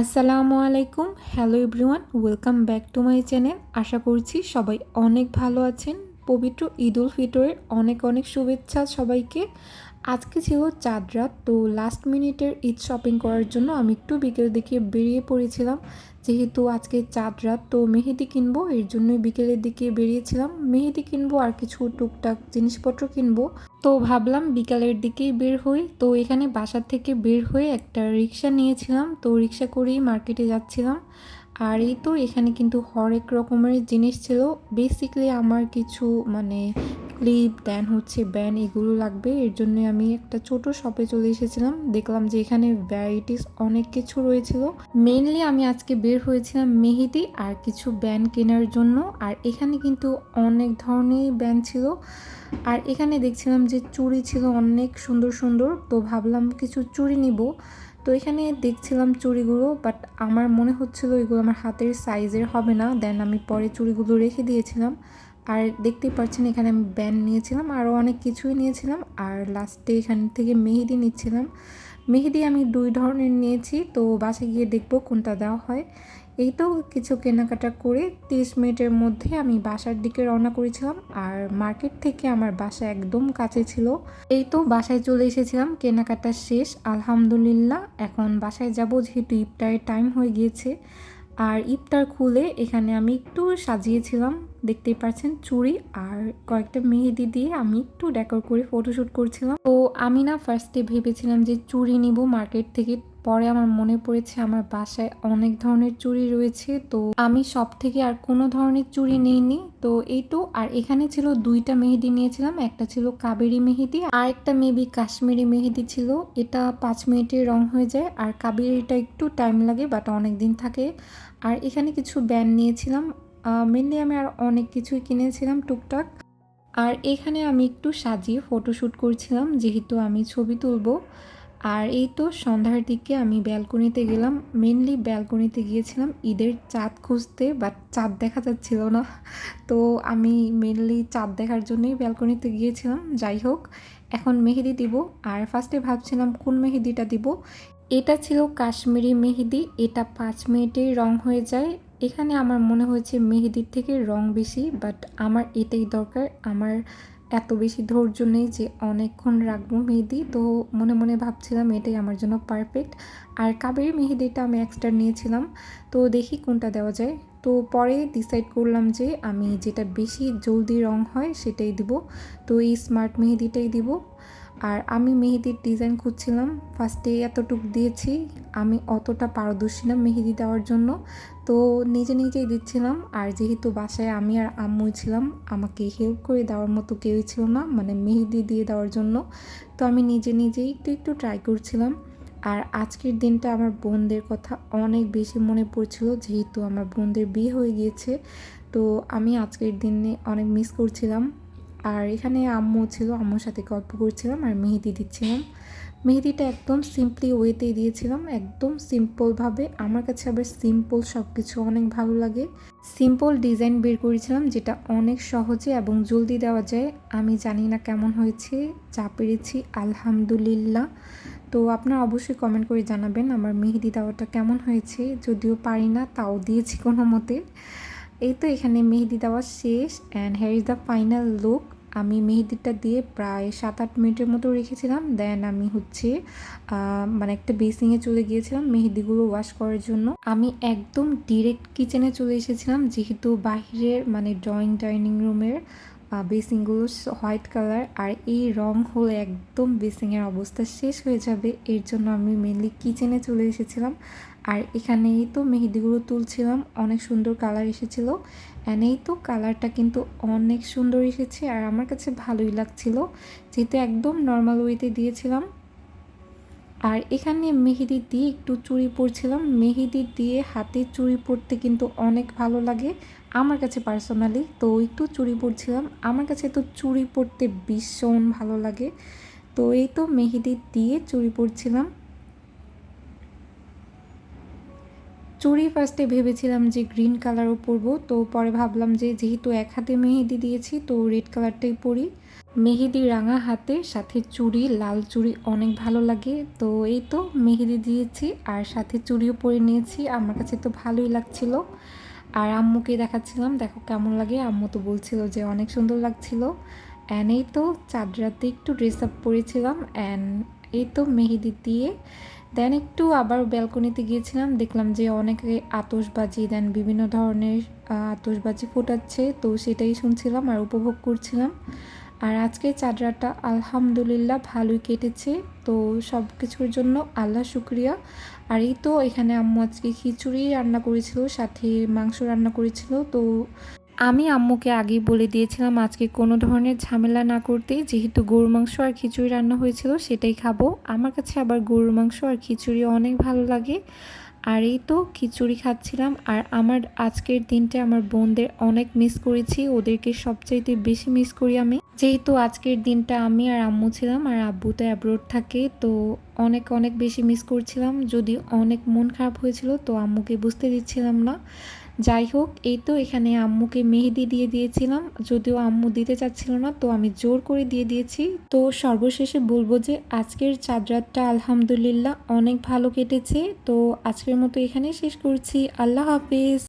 আসসালামু আলাইকুম। Hello everyone welcome back to my channel আশা করছি সবাই অনেক ভালো আছেন। পবিত্র ঈদ উল ফিতরের অনেক অনেক শুভেচ্ছা সবাইকে। আজকে ছিল চাঁদ রাত, তো লাস্ট মিনিটের ঈদ শপিং করার জন্য আমি একটু বিকেল দিকে বেরিয়ে পড়েছিলাম। যেহেতু আজকে চাঁদ রাত, তো মেহেদি কিনবো, এর জন্যই বিকেলের দিকে বেরিয়েছিলাম। মেহেদি কিনবো আর কিছু টুকটাক জিনিসপত্র কিনবো। তো ভাবলাম বিকালের দিকেই বের হই। তো এখানে বাসার থেকে বের হয়ে একটা রিক্সা নিয়েছিলাম। তো রিক্সা করেই মার্কেটে যাচ্ছিলাম। আর এই তো এখানে কিন্তু হরেক রকমের জিনিস ছিল। বেসিকলি আমার কিছু মানে ক্লিপ দেন হচ্ছে ব্যান এগুলো লাগবে। এর জন্য আমি একটা ছোট শপে চলে এসেছিলাম। দেখলাম যে এখানে ভ্যারাইটিস অনেক কিছু রয়েছিল। মেইনলি আমি আজকে বের হয়েছিলাম মেহেদি আর কিছু ব্যান কেনার জন্য। আর এখানে কিন্তু অনেক ধরনের ব্যান ছিল। আর এখানে দেখছিলাম যে চুড়ি ছিল অনেক সুন্দর সুন্দর। তো ভাবলাম কিছু চুড়ি নিব। তো এখানে দেখছিলাম চুড়িগুলো বাট আমার মনে হচ্ছিল এগুলো আমার হাতের সাইজের হবে না। দেন আমি পরে চুড়িগুলো রেখে দিয়েছিলাম। আর দেখতেই পাচ্ছেন, এখানে আমি ব্যান নিয়েছিলাম আরও অনেক কিছুই নিয়েছিলাম, আর লাস্টে এখান থেকে মেহেদি নিচ্ছিলাম। মেহেদি আমি দুই ধরনের নিয়েছি, তো বাসে গিয়ে দেখব কোনটা দেওয়া হয়। এই তো কিছু কেনাকাটা করে তিরিশ মিনিটের মধ্যে আমি বাসার দিকে রওনা করেছিলাম, আর মার্কেট থেকে আমার বাসা একদম কাছে ছিল। এই তো বাসায় চলে এসেছিলাম, কেনাকাটা শেষ, আলহামদুলিল্লাহ, এখন বাসায় যাব যেহেতু ইফতারের টাইম হয়ে গিয়েছে। আর ইফতার খুলে এখানে আমি একটু সাজিয়েছিলাম, দেখতেই পাচ্ছেন চুড়ি আর কয়েকটা মেহেদি দিয়ে আমি একটু ডেকোর করে ফটোশ্যুট করছিলাম। তো আমি না ফার্স্টে ভেবেছিলাম যে চুড়ি নিব মার্কেট থেকে পরে আমার মনে পড়েছে আমার বাসায় অনেক ধরনের চুড়ি রয়েছে, তো আমি সব থেকে আর কোনো ধরনের চুড়ি নিইনি। তো এই তো, আর এখানে ছিল দুইটা মেহেদি নিয়েছিলাম, একটা ছিল কাবেরি মেহেদি আর একটা মেবি কাশ্মীরি মেহেদি ছিল। এটা পাঁচ মিনিটে রং হয়ে যায়, আর কাবেরিটা একটু টাইম লাগে, বাট অনেক দিন থাকে। আর এখানে কিছু ব্যান্ড নিয়েছিলাম মেনলি আমি আর অনেক কিছুই কিনেছিলাম টুকটাক। আর এখানে আমি একটু সাজিয়ে ফটোশ্যুট করছিলাম, যেহেতু আমি ছবি তুলবো। আর এই তো সন্ধ্যার দিকে আমি ব্যালকনিতে গেলাম। মেনলি ব্যালকনিতে গিয়েছিলাম। ঈদের চাঁদ খুঁজতে বাট চাঁদ দেখা যাচ্ছিল না। তো আমি মেনলি চাঁদ দেখার জন্যই ব্যালকনিতে গিয়েছিলাম। যাই হোক, এখন মেহেদি দিব। আর ফার্স্টে ভাবছিলাম, কোন মেহেদিটা দিব? এটা ছিল কাশ্মীরি মেহেদি। এটা পাঁচ মিনিটেই রং হয়ে যায়। এখানে আমার মনে হয়েছে মেহেদির থেকে রং বেশি বাট আমার এটাই দরকার। আমার এত বেশি ধৈর্য নেই যে অনেকক্ষণ রাখব মেহেদি। তো মনে মনে ভাবছিলাম এটাই আমার জন্য পারফেক্ট আর কাবেরি মেহেদিটা আমি এক্সট্রা নিয়েছিলাম। তো দেখি কোনটা দেওয়া যায়। তো পরে ডিসাইড করলাম যে আমি যেটা বেশি জলদি রং হয় সেটাই দিব। তো এই স্মার্ট মেহেদিটাই দিব। আর আমি মেহেদির ডিজাইন খুঁজছিলাম। ফার্স্টে এতটুকু দিয়েছি। আমি অতটা পারদর্শী না মেহেদি দেওয়ার জন্য। তো নিজে নিজেই দিচ্ছিলাম। আর যেহেতু বাসায় আমি আর আম্মু ছিলাম, আমাকে হেল্প করে দেওয়ার মতো কেউই ছিল না মানে মেহেদি দিয়ে দেওয়ার জন্য। তো আমি নিজে নিজেই একটু একটু ট্রাই করছিলাম। আর আজকের দিনটা আমার বোনদের কথা অনেক বেশি মনে পড়ছিল, যেহেতু আমার বোনদের বিয়ে হয়ে গিয়েছে। তো আমি আজকের দিনে অনেক মিস করছিলাম। আর এখানে আম্মু ছিল, আম্মুর সাথে গল্প করছিলাম আর মেহেদি দিচ্ছিলাম। মেহেদিটা একদম সিম্পলি ওয়েতেই দিয়েছিলাম, একদম সিম্পলভাবে আমার কাছে আবার সিম্পল সব কিছু অনেক ভালো লাগে। সিম্পল ডিজাইন বের করেছিলাম যেটা অনেক সহজে এবং জলদি দেওয়া যায়। আমি জানি না কেমন হয়েছে, যা পেরেছি, আলহামদুলিল্লাহ। তো আপনারা অবশ্যই কমেন্ট করে জানাবেন আমার মেহেদি দেওয়াটা কেমন হয়েছে। যদিও পারি না, তাও দিয়েছি কোনো মতে। এই তো এখানে মেহেদি দেওয়া শেষ and here is the final look আমি মেহেদিটা দিয়ে প্রায় সাত আট মিনিটের মতো রেখেছিলাম। দেন আমি হচ্ছে মানে একটা বেসিংয়ে চলে গিয়েছিলাম মেহেদিগুলো ওয়াশ করার জন্য। আমি একদম ডিরেক্ট কিচেনে চলে এসেছিলাম, যেহেতু বাহিরের মানে ড্রয়িং ডাইনিং রুমের বেসিংগুলো হোয়াইট কালার আর এই রং হলে একদম বেসিংয়ের অবস্থা শেষ হয়ে যাবে। এর জন্য আমি মেনলি কিচেনে চলে এসেছিলাম। আর এখানেই তো মেহেদিগুলো তুলছিলাম, অনেক সুন্দর কালার এসেছিল। এনেই তো কালারটা কিন্তু অনেক সুন্দর এসেছে আর আমার কাছে ভালোই লাগছিল, যেহেতু একদম নর্মাল ওয়েতে দিয়েছিলাম। আর এখানে মেহেদি দিয়ে একটু চুড়ি পরছিলাম, মেহেদি দিয়ে হাতে চুড়ি পরতে কিন্তু অনেক ভালো লাগে আমার কাছে পার্সোনালি তো একটু চুড়ি পরছিলাম, আমার কাছে তো চুড়ি পরতে ভীষণ ভালো লাগে। তো এই তো মেহেদি দিয়ে চুড়ি পরছিলাম। চুড়ি ফার্স্টে ভেবেছিলাম যে গ্রিন কালারও পরবো, তো পরে ভাবলাম যে যেহেতু এক হাতে মেহেদি দিয়েছি, তো রেড কালারটাই পরি। মেহেদি রাঙা হাতে, সাথে চুড়ি, লাল চুড়ি অনেক ভালো লাগে, তো এই তো মেহেদি দিয়েছি, আর সাথে চুড়িও পরে নিয়েছি, আমার কাছে তো ভালোই লাগছিল। আর আম্মুকে দেখাচ্ছিলাম, দেখো কেমন লাগে, আম্মু তো বলছিল যে অনেক সুন্দর লাগছিল। অ্যান্ড এই তো চাঁদরাতে একটু ড্রেস আপ পরেছিলাম অ্যান্ড এই তো মেহেদি দিয়ে। দেন একটু আবার ব্যালকনিতে গিয়েছিলাম, দেখলাম যে অনেকে আতসবাজি দেন বিভিন্ন ধরনের আতসবাজি ফোটাচ্ছে, তো সেটাই শুনছিলাম আর উপভোগ করছিলাম। আর আজকে চাদরাটা আলহামদুলিল্লাহ ভালোই কেটেছে, তো সব কিছুর জন্য আল্লাহ শুক্রিয়া। আর এই তো এখানে আম্মু আজকে খিচুড়ি রান্না করেছিল, সাথে মাংস রান্না করেছিল, তো আমি আম্মুকে আগেই বলে দিয়েছিলাম, আজকে কোনো ধরনের ঝামেলা না করতে, যেহেতু গরুর মাংস আর খিচুড়ি রান্না হয়েছিল সেটাই খাব। আমার কাছে আবার গরুর মাংস আর খিচুড়ি অনেক ভালো লাগে। আর এই তো খিচুড়ি খাচ্ছিলাম, আর আমার আজকের দিনটা আমার বোনদের অনেক মিস করেছি, ওদেরকে সবচাইতে বেশি মিস করি আমি। যেহেতু আজকের দিনটা আমি আর আম্মু ছিলাম, আর আব্বু তো অ্যাব্রোড থাকে, তো অনেক অনেক বেশি মিস করছিলাম। যদি অনেক মন খারাপ হয়েছিল, তো আম্মুকে বুঝতে দিচ্ছিলাম না। যাই হোক, এই তো এখানে আম্মুকে মেহেদি দিয়ে দিয়েছিলাম। যদিও আম্মু দিতে চাচ্ছিল না, তো আমি জোর করে দিয়ে দিয়েছি। তো সর্বশেষে বলব যে, আজকের চাদরাতটা আলহামদুলিল্লাহ অনেক ভালো কেটেছে। তো আজকের মতো এখানে শেষ করছি। আল্লাহ হাফিজ।